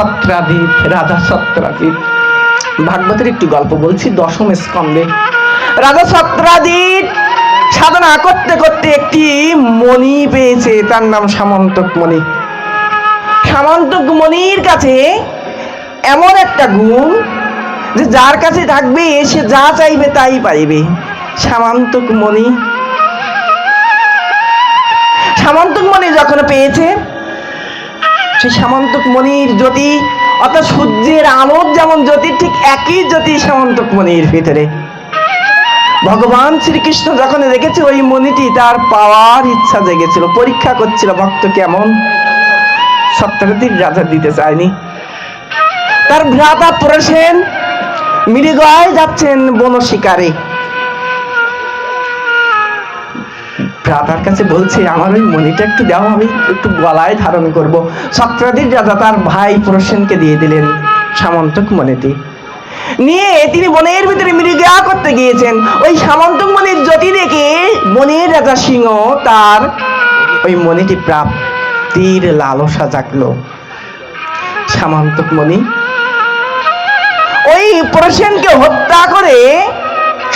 সত্রাজিৎ রাজা সত্রাজিৎ ভাগবতের একটু গল্প বলছি, দশম স্কন্ধে। রাজা সত্রাজিৎ সাধনা করতে করতে একটি মণি পেয়েছে, তার নাম সামন্তক মণি। সামন্তক মণির কাছে এমন একটা গুণ যে যার কাছে থাকবে, সে যা চাইবে তাই পাইবে। সামান্তক মণি। সামন্তক মণি যখন পেয়েছে সেই সামন্তক মণির জ্যোতি, অর্থাৎ সূর্যের আলোর যেমন জ্যোতি, ঠিক একই জ্যোতি সামন্তক মণির ভিতরে। ভগবান শ্রীকৃষ্ণ যখন দেখেছে ওই মণিটি তার পাওয়ার ইচ্ছা জেগেছিল, পরীক্ষা করছিল, ভক্ত কেমন? সপ্তাহটির রাজা দিতে চায়নি। তার ভ্রাতা পড়েছেন মৃগয় যাচ্ছেন বন শিকারে ভ্রাতার কাছে বলছে, আমার ওই মণিটা একটু দাও, আমি একটু গলায় ধারণ করব। সত্রাদির রাজা তার ভাই প্রসেনকে দিয়ে দিলেন সামন্তক মণিটি নিয়ে তিনি বনের ভিতরে মৃগয়া করতে গিয়েছেন। ওই সামন্তক মণির জ্যোতি দেখে বনের রাজা সিংহ তার ওই মণিটি প্রাপ্তির লালসা জাগলো। সামন্তক মণি, ওই প্রসেনকে হত্যা করে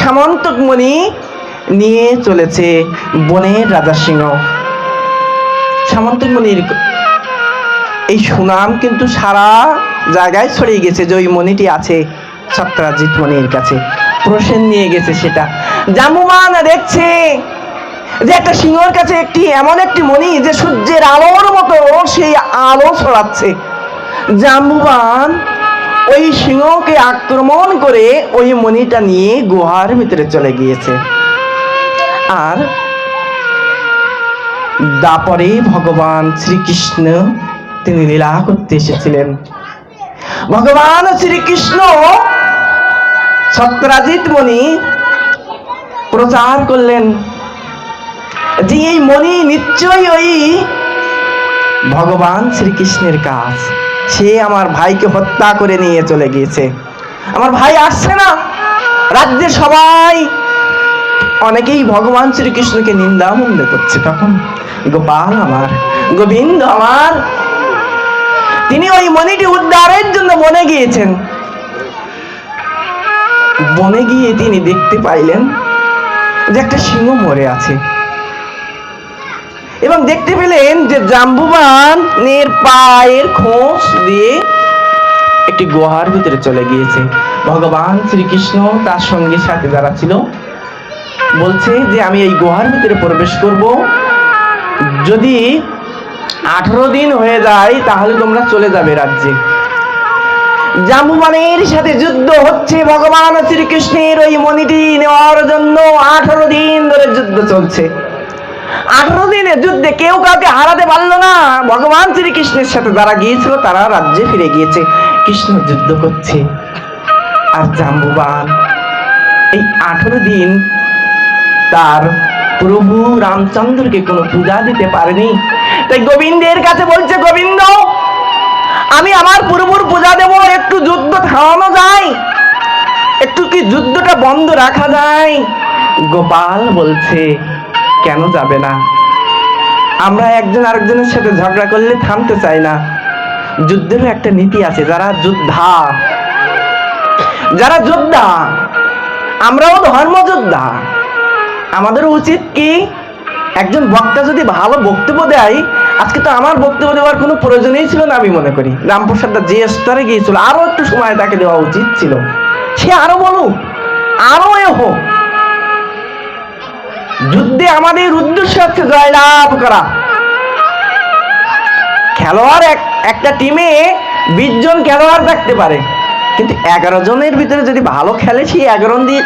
সামন্তক মণি নিয়ে চলেছে বনের রাজা সিংহ। সামন্তক মণির এই সুনাম কিন্তু সারা জায়গায় ছড়িয়ে গেছে যে ওই মণিটি আছে সত্রাজিৎ মণির কাছে। প্রসেন নিয়ে গেছে সেটা। জামুমান দেখছে যে একটা সিংহর কাছে একটি, এমন একটি মণি যে সূর্যের আলোর মতো সেই আলো ছড়াচ্ছে। জাম্বুবান ওই সিংহকে আক্রমণ করে ওই মণিটা নিয়ে গুহার ভিতরে চলে গিয়েছে। আর দাপরে ভগবান শ্রীকৃষ্ণ তিনি লীলা করতে এসেছিলেন। ভগবান শ্রীকৃষ্ণ সত্রাজিৎ মণি প্রচার করলেন যে এই মণি নিশ্চয়ই ওই ভগবান শ্রীকৃষ্ণের কাজ। সে আমার ভাইকে হত্যা করে নিয়ে চলে গিয়েছে। আমার ভাই আসছে না। রাজ্যের সবাই অনেকেই ভগবান শ্রীকৃষ্ণকে নিন্দা মন্দ করছে তখন গোপাল আমার, গোবিন্দ আমার, তিনি ওই মণিটি উদ্ধারের জন্য বনে গিয়েছেন। বনে গিয়ে তিনি দেখতে পাইলেন যে একটা সিংহ মরে আছে। এবং দেখতে পেলেন যে জাম্বুবান পায়ের খোঁজ দিয়ে একটি গুহার ভিতরে চলে গিয়েছে। ভগবান শ্রীকৃষ্ণ তার সঙ্গে সাথে যারা ছিল বলছে যে আমি এই গুহার ভিতরে প্রবেশ করব। যদি আঠারো দিন হয়ে যায়, তাহলে তোমরা চলে যাবে রাজ্যে। জাম্বুবানের সাথে যুদ্ধ হচ্ছে, ভগবান শ্রীকৃষ্ণের ওই মণিটি নেওয়ার জন্য আঠারো দিন ধরে যুদ্ধ চলছে। আঠারো দিনের যুদ্ধে কেউ কাউকে হারাতে পারল না। ভগবান শ্রীকৃষ্ণের সাথে যারা গিয়েছিল, তারা রাজ্যে ফিরে গিয়েছে। কৃষ্ণ যুদ্ধ করছে। আর জাম্বুবান এই আঠারো দিন তার প্রভু রামচন্দ্রকে কোনো পূজা দিতে পারেনি। তাই গোবিন্দের কাছে বলছে, গোবিন্দ, আমি আমার প্রভুর পূজা দেব, একটু যুদ্ধ থামানো যায়। একটু কি যুদ্ধটা বন্ধ রাখা যায়? গোপাল বলছে, কেন যাবে না? আমরা একজন আরেকজনের সাথে ঝগড়া করলে থামতে চাই না। যুদ্ধেরও একটা নীতি আছে, যারা যোদ্ধা যারা যোদ্ধা, আমরাও ধর্মযোদ্ধা। আমাদের উচিত কি একজন বক্তা যদি ভালো বক্তব্য দেয়, আজকে তো আমার বক্তব্য দেওয়ার কোনো প্রয়োজনই ছিল না আমি মনে করি। রামপ্রসাদটা যে স্তরে গিয়েছিল, আরও একটু সময় তাকে দেওয়া উচিত ছিল। সে আরও বলুক আরও এ হোক। যুদ্ধে আমাদের উদ্দেশ্য হচ্ছে জয়লাভ করা। খেলোয়াড় এক একটা টিমে বিশ জন খেলোয়াড় থাকতে পারে, কিন্তু এগারো জনের ভিতরে যদি ভালো খেলে, সেই এগারো দিয়ে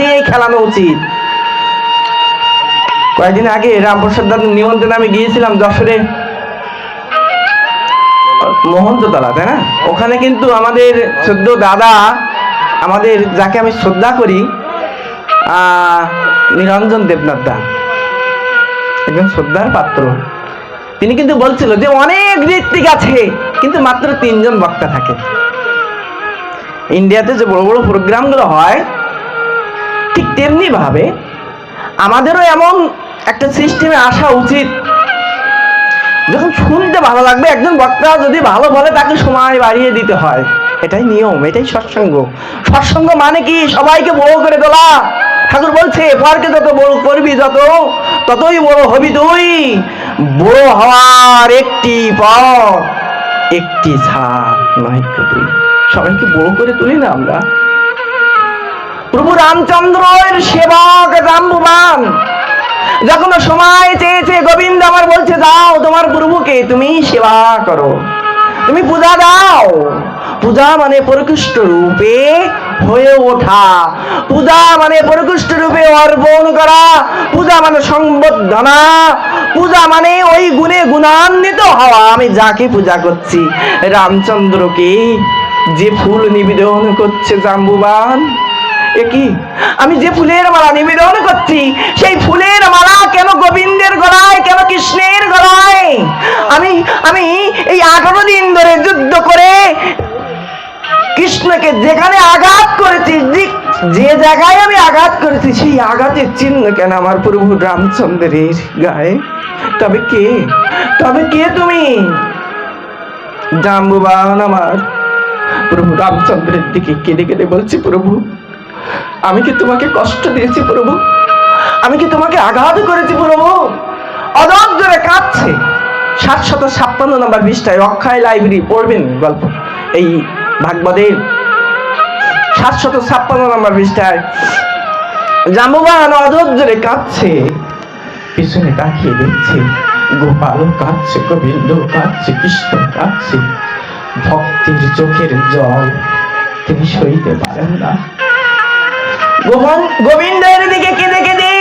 দিয়ে খেলানো উচিত। কয়েকদিন আগে রামপ্রসাদ নিমন্ত্রণে আমি গিয়েছিলাম যশোরে। মোহন্ততলা, তাই না? ওখানে কিন্তু আমাদের সদ্য দাদা, আমাদের যাকে আমি শ্রদ্ধা করি নিরঞ্জন দেবনাথ দা। একজন শ্রদ্ধার পাত্র। তিনি কিন্তু বলছিল যে, অনেক ঋত্বিক আছে, কিন্তু মাত্র তিনজন বক্তা থাকে। ইন্ডিয়াতে যে বড় বড় প্রোগ্রামগুলো হয়, ঠিক তেমনি ভাবে আমাদেরও এমন একটা সিস্টেমে আসা উচিত। যখন শুনতে ভালো লাগবে, একজন বক্তা যদি ভালো বলে, তাকে সময় বাড়িয়ে দিতে হয়। এটাই নিয়ম, এটাই সৎসঙ্গ। সৎসঙ্গ মানে কি? সবাইকে বড় করে তোলা। ঠাকুর বলছে পরকে যত বড় করবি, যত, ততই বড় হবি তুই। বড় হওয়ার একটি পথ, একটি ছাপ নয় সবাইকে বড় করে তুলি না আমরা। প্রভু রামচন্দ্রের সেবক জাম্বুবান। যখন সময় চেয়েছে, গোবিন্দ আমার বলছে, যাও তোমার প্রভুকে তুমি সেবা করো। তুমি পূজা দাও। পূজা মানে পরিকৃষ্ট রূপে হয়ে ওঠা। পূজা মানে পরিকৃষ্ট রূপে অর্পণ করা। পূজা মানে সংবর্ধনা। পূজা মানে ওই গুণে গুণান্বিত হওয়া। আমি যাকে পূজা করছি, রামচন্দ্রকে যে ফুল নিবেদন করছে জাম্বুবান কি? আমি যে ফুলের মালা নিবেদন করছি, সেই ফুলের মালা কেন গোবিন্দের গলায়, কেন কৃষ্ণের গলায়? আমি আমি এই আঠারো দিন ধরে যুদ্ধ করে কৃষ্ণকে যেখানে আঘাত করেছি, যে- যে জায়গায় আমি আঘাত করেছি, সেই আঘাতের চিহ্ন কেন আমার প্রভু রামচন্দ্রের গায়ে? তবে কে? তবে কে তুমি? জাম্বুবান আমার। প্রভু রামচন্দ্রের দিকে কেঁদে কেঁদে বলছি, প্রভু আমি কি তোমাকে কষ্ট দিয়েছি প্রভু? আমি কি তোমাকে আঘাত করেছি প্রভু? অদর জোরে কাঁদছে। সাতশত ছাপ্পান্ন নম্বর পৃষ্ঠায় অক্ষয় লাইব্রেরি পড়বেন গল্প। এই ভাগবতের সাতশত ছাপ্পান্ন নম্বর পৃষ্ঠায়, জাম্বুবান অদর জোরে কাঁদছে। পিছনে তাকিয়ে দেখছে গোপালও কাঁদছে, গোবিন্দ কাঁদছে, কৃষ্ণ কাঁদছে। ভক্তির চোখের জল তিনি সইতে পারেন না। গোবিন্দের দিকে কেঁদে কেঁদে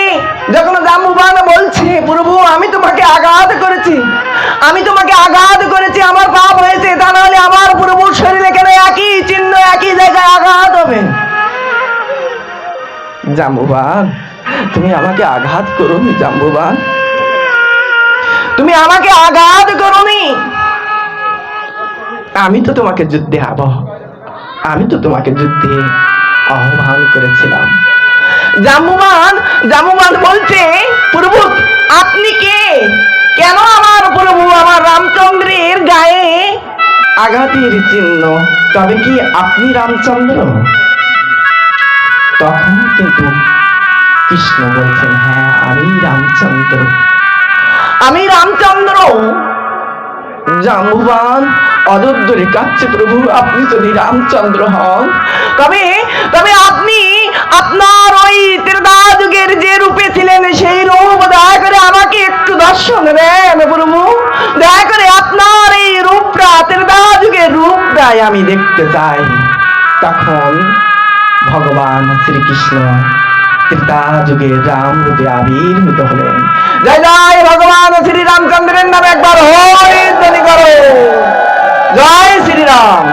যখন জাম্বুবান বলছে, প্রভু, আমি তোমাকে আঘাত করেছি। আমি তোমাকে আঘাত করেছি, আমার পাপ হয়েছে, তা নাহলে আমার প্রভুর শরীরে কেন একই চিহ্ন, একই জায়গায় আঘাত হবে? জাম্বুবান, তুমি আমাকে আঘাত করোনি, জাম্বুবান। তুমি আমাকে আঘাত করোনি। আমি তো তোমাকে যুদ্ধে আবহ আমি তো তোমাকে যুদ্ধে আহ্বান করেছিলাম। জাম্বুমান জাম্বুমান বলছে প্রভু আপনি কে? কেন আমার প্রভু আমার রামচন্দ্রের গায়ে আঘাতের চিহ্ন? তবে কি আপনি রামচন্দ্র? তখন কিন্তু কৃষ্ণ বলছেন হ্যাঁ আমি রামচন্দ্র। আমি রামচন্দ্র। জাম্বুবান অদূরে কাচ্ছে প্রভু, আপনি যদি রামচন্দ্র হন। তবে তবে আপনি আপনার ওই ত্রেতা যুগের যে রূপে ছিলেন, সেই রূপ দয়া করে আমাকে একটু দর্শন দেন প্রভু। দয়া করে আপনার এই রূপটা ত্রেতা যুগের রূপটাই আমি দেখতে চাই। তখন ভগবান শ্রীকৃষ্ণ ত্রেতা যুগে রাম রূপে আবির্ভূত হলেন। জয় জয় ভগবান শ্রী রামচন্দ্রের নামে একবার হরি করো। জয় শ্রীরাম।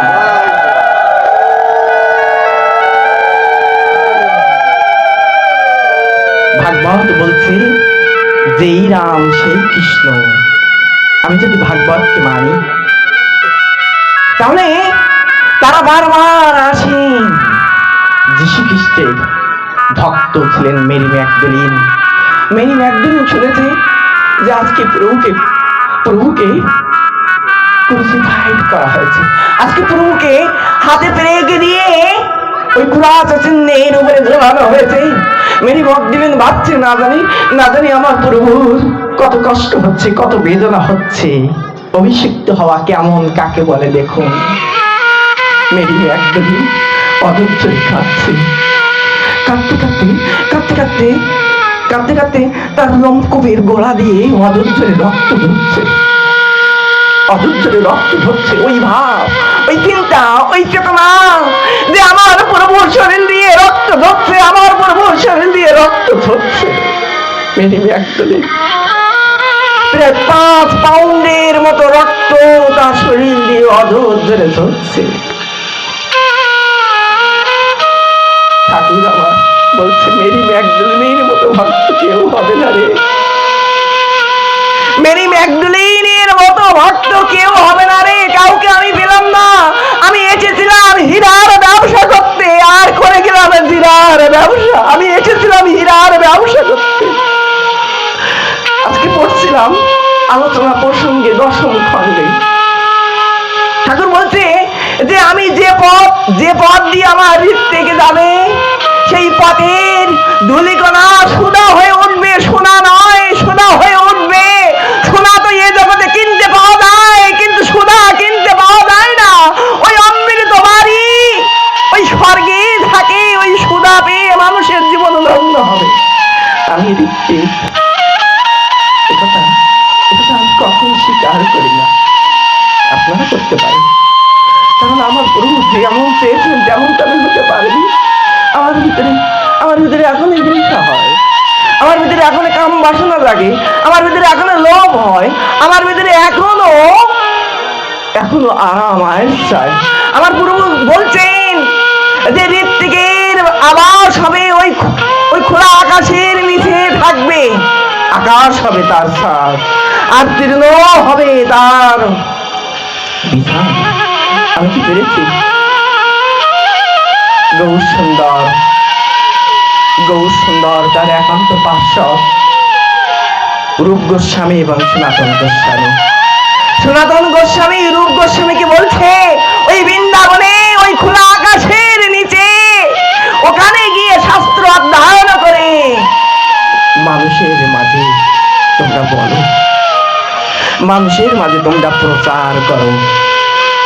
ভাগবত বলছে, যেই রাম, সেই কৃষ্ণ। আমি যদি ভাগবতকে মানি, তাহলে তারা বারবার আসেন। যীশু খ্রিস্টের ভক্ত ছিলেন মেরি ম্যাকডলিন। মেরি ম্যাকডলিন শুনেছে যে আজকে প্রভুকে প্রভুকে ক্রুসিফাইড করা হয়েছে। আজকে প্রভুকে হাতে পেরেকে দিয়ে ওই ক্রাস চিহ্নের উপরে ঝোলানো হয়েছে। মেরি ম্যাকডলিন ভাবছে, না জানি না জানি আমার প্রভুর কত কষ্ট হচ্ছে, কত বেদনা হচ্ছে। অভিষিক্ত হওয়া কেমন কাকে বলে দেখুন? মেরি ম্যাকডলিন অধৈর্য কাঁদছে। কাঁদতে কাঁদতে কাঁদতে কাঁদতে কাঁদতে কাঁদতে তার লম্কবের গোড়া দিয়ে অধৈর্যের রক্ত ঢুকছে অধৈর্যের রক্ত ঢুকছে ওই ভাব, ওই চিন্তা, ওই চেতনা যে আমার প্রভুর শরীর দিয়ে রক্ত ঢুকছে আমার প্রভুর শরীর দিয়ে রক্ত ঝরছে মেরি ম্যাকডলিন প্রায় পাঁচ পাউন্ডের মতো রক্ত তার শরীর দিয়ে অধৈর্যের ঝরছে ঠাকুর আমার বলছে মেরি ম্যাকডুলিনের মতো ভক্ত কেউ হবে না রে। মেরি ম্যাকডুলিনের মতো ভক্ত কেউ হবে না রে কাউকে আমি পেলাম না। আমি এসেছিলাম হীরার ব্যবসা করতে আর করে গেলাম হীরার ব্যবসা। আমি এসেছিলাম হীরার ব্যবসা করতে। আজকে পড়ছিলাম আলোচনা প্রসঙ্গে দশম খণ্ডে। ঠাকুর বলছে যে আমি যে পথ যে পথ দিয়ে আমার হৃদ থেকে যাবে, সেই পথের ধুলিকণা সোনা হয়ে উঠবে, সোনা নয়, সোনা হয়ে উঠবে। সোনা তো এ জগতে কিনতে পাওয়া যায়, কিন্তু সোনা কিনতে পাওয়া যায় না। ওই অমৃত বাড়ি, ওই স্বর্গে থাকে, ওই সোনা পেয়ে মানুষের জীবন ধন্য হবে। আমি একথা আমি কখন স্বীকার করি না। আপনারা করতে পারেন। কারণ আমার প্রভু যেমন চেয়েছেন তেমন তেমন হতে পারেনি। আমার ভিতরে আমার ভিতরে এখন হিংসা হয়। আমার ভিতরে এখনও কাম বাসনা লাগে। আমার ভিতরে এখনও লোভ হয়। আমার ভিতরে এখনও এখনও আরাম আয়েস চাই আমার প্রভু বলছেন যে ঋত্বিকের আবাস হবে ওই ওই খোলা আকাশের নিচে থাকবে। আকাশ হবে তার সাথ। আর তৃণ হবে তার বিধান। আমি কি পেরেছি? গৌর সুন্দর। গৌর সুন্দর, তার একান্ত পার্শ্বদ রূপ গোস্বামী এবং সনাতন গোস্বামী। সনাতন গোস্বামী, রূপ গোস্বামীকে বলছে? ওই বৃন্দাবনে, ওই খোলা আকাশের নিচে, ওখানে গিয়ে শাস্ত্র অধ্যয়ন করে। মানুষের মাঝে তোমরা বলো। মানুষের মাঝে তোমরা প্রচার করো।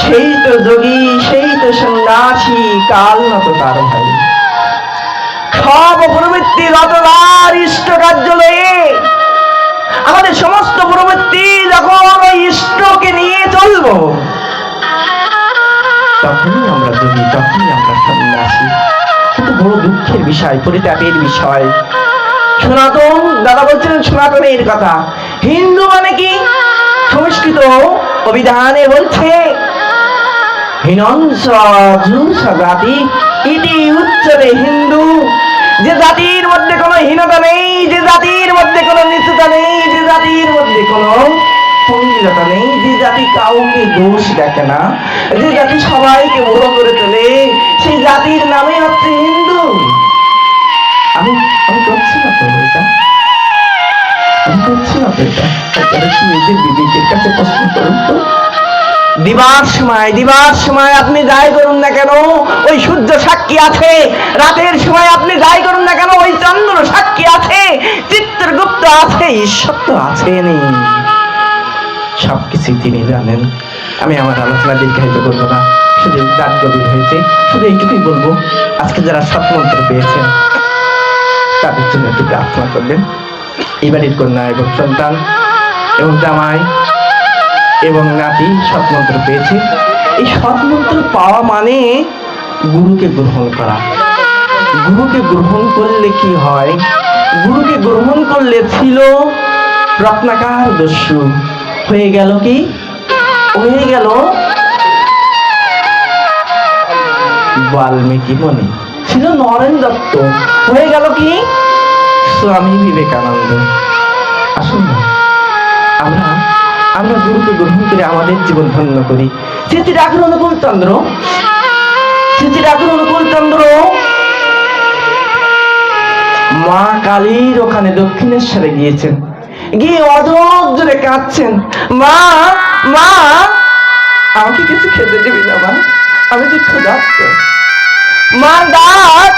সেই তো যোগী, সেই তো সন্ন্যাসী, কাল নত তার ভাই। সব প্রবৃত্তি রতজার ইষ্ট কার্য লয়ে, আমাদের সমস্ত প্রবৃত্তি যখন ওই ইষ্টকে নিয়ে চলবো, তখনই আমরা যোগী, তখনই আমরা সন্ন্যাসী। কিন্তু বড় দুঃখের বিষয়, পরিতাপের বিষয়। সনাতন, দাদা বলছিলেন সনাতনের কথা। হিন্দু মানে কি? সংস্কৃত অভিধানে বলছে হিনংস জুস জাতি ইতি উচ্চরে হিন্দু। যে জাতির মধ্যে কোনো হীনতা নেই, যে জাতির মধ্যে কোনো নিচুতা নেই, যে জাতির মধ্যে কোনো পঙ্কিলতা নেই, যে জাতি কাউকে দোষ দেখে না, যে জাতি সবাইকে বড় করে তোলে, সেই জাতির নামই হচ্ছে হিন্দু। আমি আমি করছি না তো এটা। আমি করছি না তো এটা। নিজের বিবেকের কাছে প্রশ্ন করুন তো। দিবার সময় দিবার সময় আপনি যাই করুন না কেন? ওই সূর্য সাক্ষী আছে, রাতের সময় আপনি যাই করুন না কেন? ওই চন্দ্র সাক্ষী আছে, চিত্রগুপ্ত আছে, ঈশ্বর তো আছেনই। সবকিছুই তিনি জানেন। আমি আমার আলোচনা দীর্ঘায়িত করব না। শুধু রাত গভীর হয়েছে, শুধু এইটুকুই বলব, আজকে যারা সৎমন্ত্র পেয়েছেন, তাদের জন্য একটু প্রার্থনা করবেন। এই বাড়ির কন্যা এবং সন্তান, এবং জামাই এবং নাতি সৎমন্ত্র পেয়েছে। এই সৎমন্ত্র পাওয়া মানে গুরুকে গ্রহণ করা। গুরুকে গ্রহণ করলে কি হয়? গুরুকে গ্রহণ করলে ছিল রত্নাকার দস্যু। হয়ে গেল কি? হয়ে গেল বাল্মীকি মনে ছিল নরেন দত্ত। হয়ে গেল কি? স্বামী বিবেকানন্দ। আসুন আমরা আমরা গুরুকে গ্রহণ করে আমাদের জীবন ধন্য করি। স্মৃতি রাখুন অনুকূল চন্দ্র। স্মৃতি রাখুন অনুকূল চন্দ্র। মা কালীর ওখানে দক্ষিণেশ্বরে গিয়েছেন। গিয়ে অধক জোরে কাঁদছেন। মা মা, আমাকে কিছু খেতে দিবি না, মা? আমি তো ক্ষুধার্ত। মার ডাক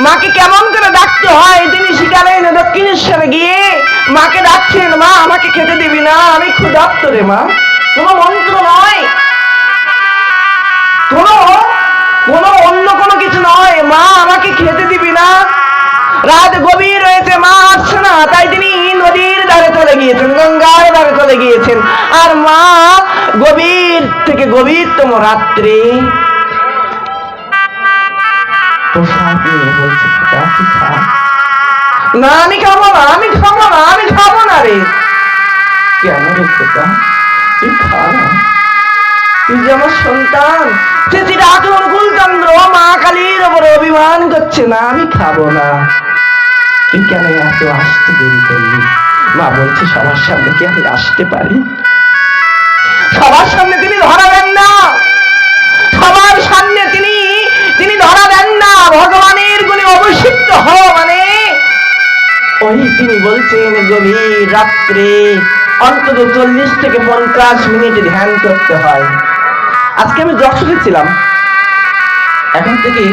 মাকে কেমন করে ডাকতে হয়? তিনি শিকারেন দক্ষিণেশ্বরে গিয়ে মাকে ডাকছেন, মা, আমাকে খেতে দিবি না, আমি ক্ষুধার্ত রে মা। কোনো মন্ত্র নয়। কোনো কোনো অন্য কোনো কিছু নয়। মা, আমাকে খেতে দিবি না। রাত গভীর হয়েছে মা, আসছে না। তাই তিনি নদীর ধারে চলে গিয়েছেন, গঙ্গার ধারে চলে গিয়েছেন। আর মা, গভীর থেকে গভীরতম রাত্রে। না, আমি খাব না, আমি খাব না, আমি খাব না রে। কেন রে খোকা তুই খা তুই যে আমার সন্তান, সে চিরাচর অনুকূল চন্দ্র মা কালীর ওপরে অভিমান করছে না, আমি খাব না। তুই কেন এত আসতে দেরি করলি? মা বলছে, সবার সামনে কি আমি আসতে পারি? সবার সামনে তিনি ধরা দেন না। সবার সামনে তিনি তিনি ধরা দেন না। ভগবানের গুণে অভিষিক্ত হও মানে ওই তিনি বলছেন, গভীর রাত্রে অন্তত চল্লিশ থেকে পঞ্চাশ মিনিট ধ্যান করতে হয়। আজকে আমি যশোরে ছিলাম। এখন থেকে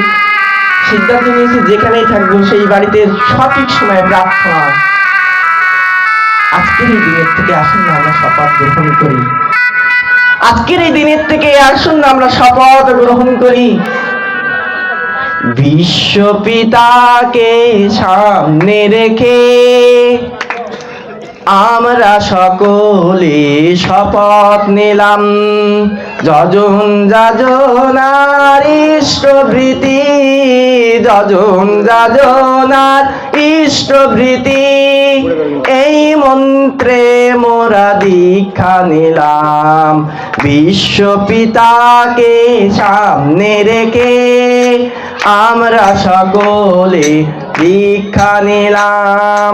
সিদ্ধান্ত নিয়েছি যেখানেই থাকব সেই বাড়িতে সঠিক সময়ে প্রার্থনা। আজকের এই দিনের থেকে আসুন না, আমরা শপথ গ্রহণ করি। আজকের এই দিনের থেকে আসুন না, আমরা শপথ গ্রহণ করি। বিশ্বপিতাকে সামনে রেখে আমরা সকলে শপথ নিলাম। যজন যাজনার ইষ্টভৃতি, যজন যাজনার ইষ্টভৃতি। এই মন্ত্রে মোরা দীক্ষা নিলাম। বিশ্বপিতাকে সামনে রেখে আমরা সকলে দীক্ষা নিলাম।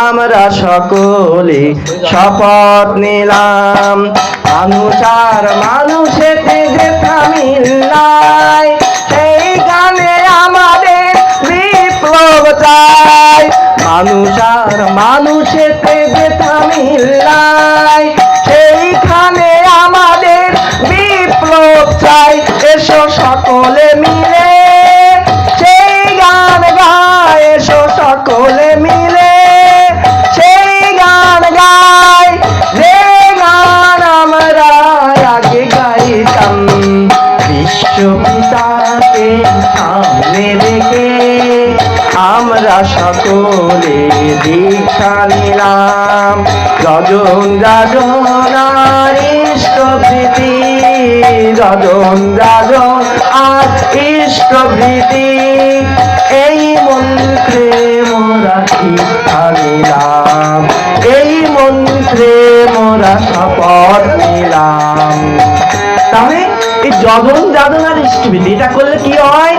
আমরা সকলে শপথ নিলাম। মানুষ আর মানুষেতে যেথা মিল্লাই সেই গানে আমাদের বিপ্লব চাই। মানুষ মানুষেতে যেথা মিল্লাই সেইখানে আমাদের বিপ্লব চাই। এসো সকলে মিলে নিলাম যজন যাজনার ইষ্টভৃতি যজন যাজন আর ইষ্টভৃতি এই মন্ত্রে মোরা শিক্ষা নিলাম এই মন্ত্রে মোরা শপথ নিলাম। তাহলে এই যজন যাজন আর ইষ্টভৃতি এটা করলে কি হয়?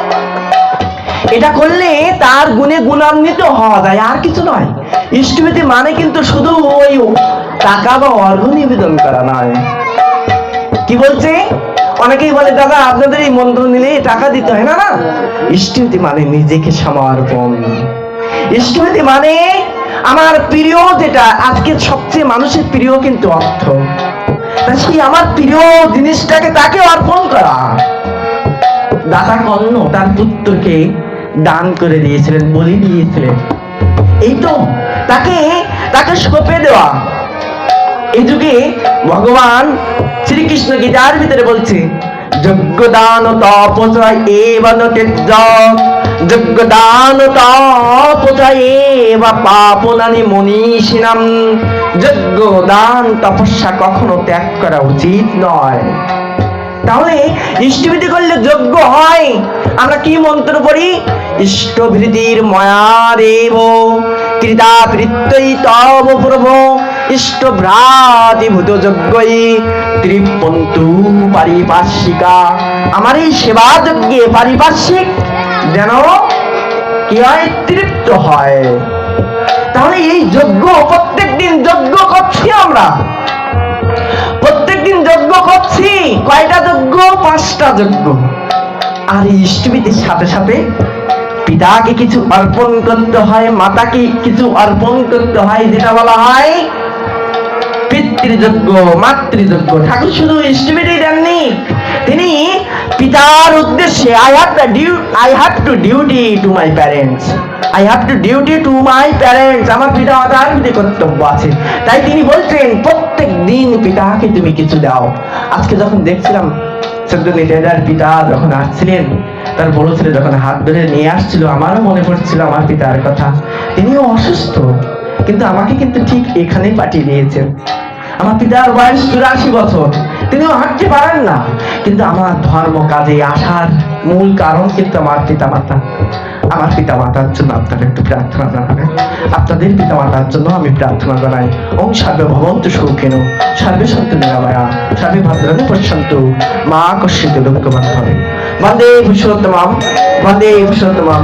এটা করলে তার গুণে গুণান্বিত হওয়া যায়, আর কিছু নয়। ইষ্টভীতি মানে কিন্তু শুধু ওই টাকা বা অর্ঘ নিবেদন করা নয়। কি বলছে? অনেকেই বলে, দাদা, আপনাদের এই মন্ত্র নিলে টাকা দিতে হয় না না? ইষ্টভীতি মানে নিজেকে সমর্পণ। ইষ্টভীতি মানে আমার প্রিয় যেটা, আজকে সবচেয়ে মানুষের প্রিয় কিন্তু অর্থ। সেই আমার প্রিয় জিনিসটাকে তাকে অর্পণ করা। দাতা কর্ণ, তার পুত্রকে দান করে দিয়েছিলেন, বলি দিয়েছিলেন। এই তো তাকে তাকে সঁপে দেওয়া। এই যুগে ভগবান শ্রীকৃষ্ণ গীতার ভিতরে বলছে? যজ্ঞ দান তপচয় এবন তেজ যজ্ঞ দান তপচয় এব পাপনানি মনীষিনাম যজ্ঞ দান তপস্যা কখনো ত্যাগ করা উচিত নয়। তাহলে ইষ্টভীতি করলে যোগ্য হয়। আমরা কি মন্ত্র পড়ি? ইষ্টভৃতির ময়াদেব কৃতা বৃত্তই তব প্রভু পারিপার্শ্বিকা। আমার এই সেবা যজ্ঞে পারিপার্শ্বিক, যেন কি হয়? তৃপ্ত হয়। তাহলে এই যজ্ঞ প্রত্যেক দিন যজ্ঞ করছি আমরা। করছি কয়টা যজ্ঞ পাঁচটা যজ্ঞ আর এই সাথে সাথে পিতাকে কিছু অর্পণ করতে হয়, মাতাকে কিছু অর্পণ করতে হয়, যেটা বলা হয় পিতৃযজ্ঞ মাতৃযজ্ঞ ঠাকুর শুধু ইষ্টভীতি দেননি, তিনি পিতার উদ্দেশ্যে I have the due I have to duty to my parents I have to duty to my parents আমার পিতা মাতার প্রতি কর্তব্য আছে। তাই তিনি বলছেন প্রত্যেক দিন পিতাকে তুমি কিছু দাও। আজকে যখন দেখছিলাম সদ্য নেতার পিতা যখন আসছিলেন, তার বড় ছেলে যখন হাত ধরে নিয়ে আসছিল, আমারও মনে পড়ছিল আমার পিতার কথা। তিনিও অসুস্থ, কিন্তু আমাকে কিন্তু ঠিক এখানেই পাঠিয়ে দিয়েছেন। আমার পিতার বয়স চুরাশি বছর। তিনিও হাঁটতে পারেন না। কিন্তু আমার ধর্ম কাজে আসার মূল কারণ কিন্তু আমার পিতা মাতা আমার পিতা মাতার জন্য আপনারা একটু প্রার্থনা জানাবেন। আপনাদের পিতা মাতার জন্য আমি প্রার্থনা জানাই। ওম সর্বে ভবন্ত সুখিন, সর্বে সত্য নিরাময়া, সর্বে ভদ্রাণী পশ্যন্ত মা কশ্যিত দুঃখ বন্ধবে বন্দে পুরুষোত্তমাম বন্দে পুরুষোত্তমাম।